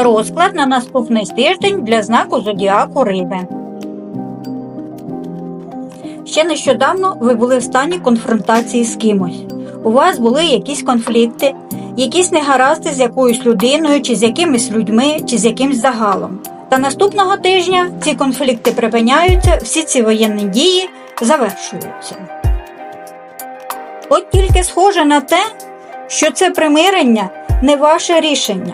Розклад на наступний тиждень для знаку зодіаку Риби. Ще нещодавно ви були в стані конфронтації з кимось. У вас були якісь конфлікти, якісь негаразди з якоюсь людиною, чи з якимись людьми, чи з якимсь загалом. Та наступного тижня ці конфлікти припиняються, всі ці воєнні дії завершуються. От тільки схоже на те, що це примирення не ваше рішення.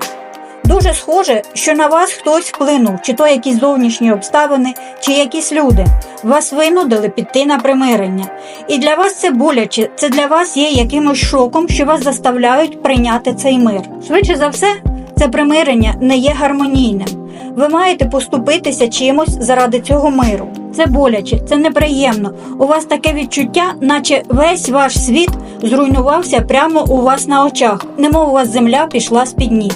Дуже схоже, що на вас хтось вплинув, чи то якісь зовнішні обставини, чи якісь люди. Вас винудили піти на примирення. І для вас це боляче, це для вас є якимось шоком, що вас заставляють прийняти цей мир. Швидше за все, це примирення не є гармонійним. Ви маєте поступитися чимось заради цього миру. Це боляче, це неприємно. У вас таке відчуття, наче весь ваш світ зруйнувався прямо у вас на очах, немов у вас земля пішла з-під ніг.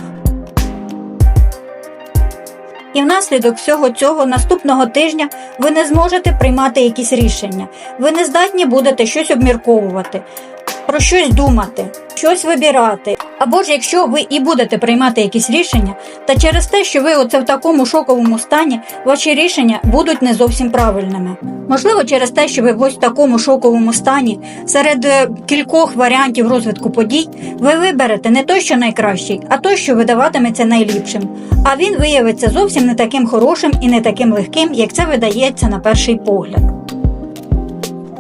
І внаслідок всього цього наступного тижня ви не зможете приймати якісь рішення. Ви не здатні будете щось обмірковувати, про щось думати, щось вибирати. Або ж якщо ви і будете приймати якісь рішення, та через те, що ви оце в такому шоковому стані, ваші рішення будуть не зовсім правильними. Можливо, через те, що ви ось в такому шоковому стані, серед е, кількох варіантів розвитку подій, ви виберете не той, що найкращий, а той, що видаватиметься найліпшим. А він виявиться зовсім не таким хорошим і не таким легким, як це видається на перший погляд.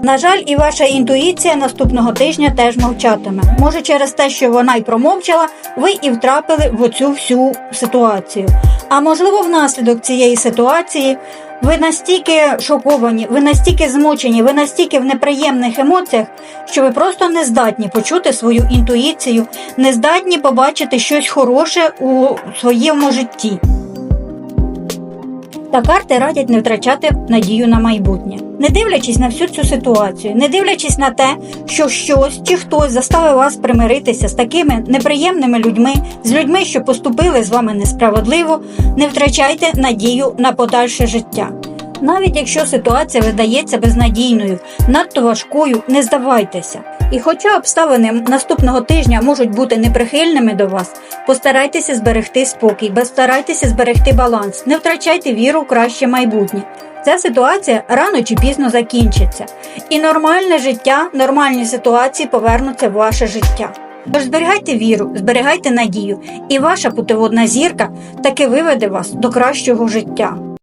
На жаль, і ваша інтуїція наступного тижня теж мовчатиме. Може, через те, що вона й промовчала, ви і втрапили в оцю всю ситуацію. А можливо, внаслідок цієї ситуації ви настільки шоковані, ви настільки змучені, ви настільки в неприємних емоціях, що ви просто не здатні почути свою інтуїцію, не здатні побачити щось хороше у своєму житті. Та карти радять не втрачати надію на майбутнє, не дивлячись на всю цю ситуацію, не дивлячись на те, що щось чи хтось заставив вас примиритися з такими неприємними людьми, з людьми, що поступили з вами несправедливо, не втрачайте надію на подальше життя. Навіть якщо ситуація видається безнадійною, надто важкою, не здавайтеся. І хоча обставини наступного тижня можуть бути неприхильними до вас, постарайтеся зберегти спокій, постарайтеся зберегти баланс, не втрачайте віру в краще майбутнє. Ця ситуація рано чи пізно закінчиться, і нормальне життя, нормальні ситуації повернуться в ваше життя. Тож зберігайте віру, зберігайте надію, і ваша путеводна зірка таки виведе вас до кращого життя.